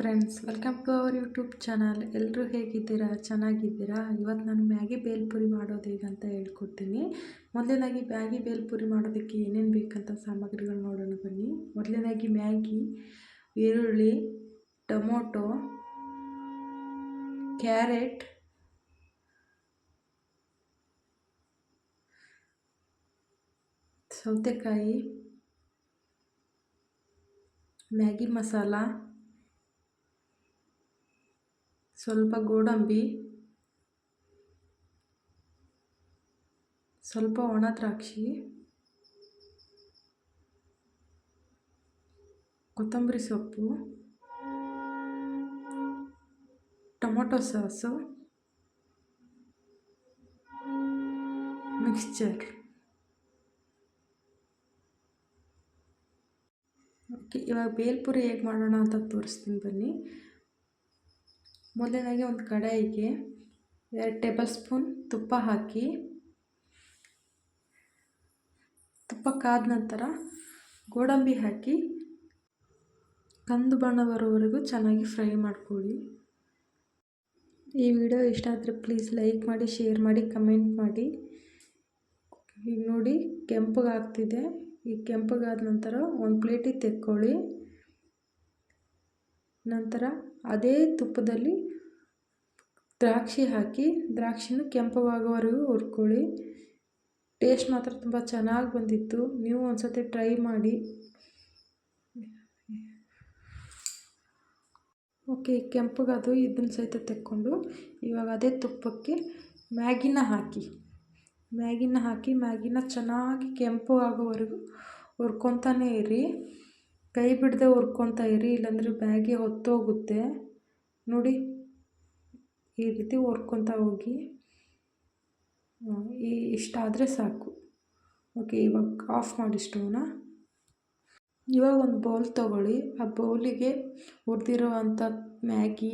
Welcome to our YouTube channel ಎಲ್ಲರೂ ಹೇಗಿದ್ದೀರಾ? ಚೆನ್ನಾಗಿದ್ದೀರಾ? ಇವತ್ತು ನಾನು ಮ್ಯಾಗಿ ಬೇಲ್ಪುರಿ ಮಾಡೋದು ಹೇಗಂತ ಹೇಳ್ಕೊಡ್ತೀನಿ. ಮೊದಲನೇದಾಗಿ ಮ್ಯಾಗಿ ಬೇಲ್ಪುರಿ ಮಾಡೋದಕ್ಕೆ ಏನೇನು ಬೇಕಂತ ಸಾಮಗ್ರಿಗಳು ನೋಡೋಣ ಬನ್ನಿ. ಮೊದಲನೇದಾಗಿ ಮ್ಯಾಗಿ, ಈರುಳ್ಳಿ, ಟೊಮೊಟೊ, ಕ್ಯಾರೆಟ್, ಸೌತೆಕಾಯಿ, ಮ್ಯಾಗಿ ಮಸಾಲ ಸ್ವಲ್ಪ ಗೋಡಂಬಿ, ಸ್ವಲ್ಪ ಒಣ ದ್ರಾಕ್ಷಿ, ಕೊತ್ತಂಬರಿ ಸೊಪ್ಪು, ಟೊಮೊಟೊ ಸಾಸು, ಮಿಕ್ಸ್ಚರ್. ಓಕೆ, ಇವಾಗ ಬೇಲ್ಪುರಿ ಹೇಗೆ ಮಾಡೋಣ ಅಂತ ತೋರಿಸ್ತೀನಿ ಬನ್ನಿ. ಮೊದಲನೇದಾಗಿ ಒಂದು ಕಡಾಯಿಗೆ ಎರಡು ಟೇಬಲ್ ಸ್ಪೂನ್ ತುಪ್ಪ ಹಾಕಿ, ತುಪ್ಪ ಕಾದ ನಂತರ ಗೋಡಂಬಿ ಹಾಕಿ, ಕಂದು ಬಣ್ಣ ಬರೋವರೆಗೂ ಚೆನ್ನಾಗಿ ಫ್ರೈ ಮಾಡ್ಕೊಳ್ಳಿ. ಈ ವಿಡಿಯೋ ಇಷ್ಟ ಆದರೆ ಪ್ಲೀಸ್ ಲೈಕ್ ಮಾಡಿ, ಶೇರ್ ಮಾಡಿ, ಕಮೆಂಟ್ ಮಾಡಿ. ಈಗ ನೋಡಿ ಕೆಂಪಗಾಗ್ತಿದೆ. ಈ ಕೆಂಪಗಾದ ನಂತರ ಒಂದು ಪ್ಲೇಟಿಗೆ ತೆಕ್ಕೊಳ್ಳಿ. ನಂತರ ಅದೇ ತುಪ್ಪದಲ್ಲಿ ದ್ರಾಕ್ಷಿ ಹಾಕಿ ದ್ರಾಕ್ಷಿನ ಕೆಂಪಗಾಗೋವರೆಗೂ ಹುರ್ಕೊಳ್ಳಿ. ಟೇಸ್ಟ್ ಮಾತ್ರ ತುಂಬ ಚೆನ್ನಾಗಿ ಬಂದಿತ್ತು. ನೀವು ಒಂದು ಸತಿ ಟ್ರೈ ಮಾಡಿ. ಓಕೆ ಕೆಂಪಗದು ಇದನ್ನು ಸಹಿತ ತೆಕ್ಕೊಂಡು ಇವಾಗ ಅದೇ ತುಪ್ಪಕ್ಕೆ ಮ್ಯಾಗಿನ ಹಾಕಿ. ಮ್ಯಾಗಿನ ಹಾಕಿ, ಮ್ಯಾಗಿನ ಚೆನ್ನಾಗಿ ಕೆಂಪು ಆಗೋವರೆಗೂ ಹುರ್ಕೊತಾನೆ ಇರಿ. ಕೈ ಬಿಡದೆ ಹುರ್ಕೊಂತ ಇರಿ, ಇಲ್ಲಾಂದರೆ ಬ್ಯಾಗೆ ಹೊತ್ತೋಗುತ್ತೆ. ನೋಡಿ, ಈ ರೀತಿ ಹುರ್ಕೊತಾ ಹೋಗಿ. ಈ ಇಷ್ಟಾದರೆ ಸಾಕು. ಓಕೆ, ಇವಾಗ ಆಫ್ ಮಾಡಿ ಸ್ಟೋವ್ನ. ಇವಾಗ ಒಂದು ಬೌಲ್ ತೊಗೊಳ್ಳಿ. ಆ ಬೌಲಿಗೆ ಹುರಿದಿರುವಂಥ ಮ್ಯಾಗಿ,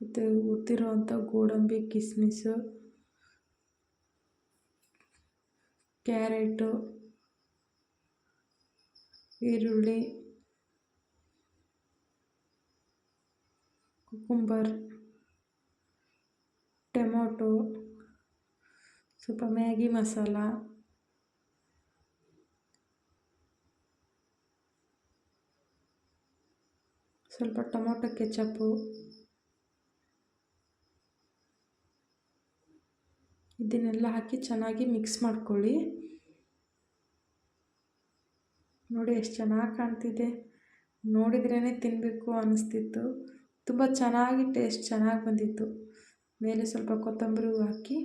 ಮತ್ತು ಹುರಿದಿರೋವಂಥ ಗೋಡಂಬಿ, ಕಿಸ್ಮಿಸು, ಕ್ಯಾರೆಟು ಈರುಳ್ಳಿ ಕುಕುಂಬರ್ ಟೊಮೊಟೊ ಸ್ವಲ್ಪ ಮ್ಯಾಗಿ ಮಸಾಲ ಸ್ವಲ್ಪ ಟೊಮೊಟೊ ಕೆಚಪ್ಪು ಇದನ್ನೆಲ್ಲ ಹಾಕಿ ಚೆನ್ನಾಗಿ ಮಿಕ್ಸ್ ಮಾಡ್ಕೊಳ್ಳಿ. ನೋಡಿ ಎಷ್ಟು ಚೆನ್ನಾಗಿ ಕಾಣ್ತಿದೆ. ನೋಡಿದ್ರೇ ತಿನ್ನಬೇಕು ಅನ್ನಿಸ್ತಿತ್ತು ತುಂಬ ಚೆನ್ನಾಗಿ ಟೇಸ್ಟ್ ಚೆನ್ನಾಗಿ ಬಂದಿತ್ತು. ಮೇಲೆ ಸ್ವಲ್ಪ ಕೊತ್ತಂಬರಿ ಹಾಕಿ,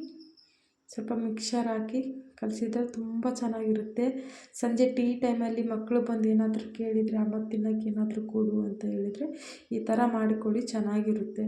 ಸ್ವಲ್ಪ ಮಿಕ್ಸರ್ ಹಾಕಿ ಕಲಿಸಿದ್ರೆ ತುಂಬ ಚೆನ್ನಾಗಿರುತ್ತೆ. ಸಂಜೆ ಟೀ ಟೈಮಲ್ಲಿ ಮಕ್ಕಳು ಬಂದು ಏನಾದರೂ ಕೇಳಿದರೆ, ಅಮ್ಮ ತಿನ್ನೋಕ್ಕೆ ಏನಾದರೂ ಕೊಡು ಅಂತ ಹೇಳಿದರೆ ಈ ಥರ ಮಾಡಿಕೊಡಿ ಚೆನ್ನಾಗಿರುತ್ತೆ.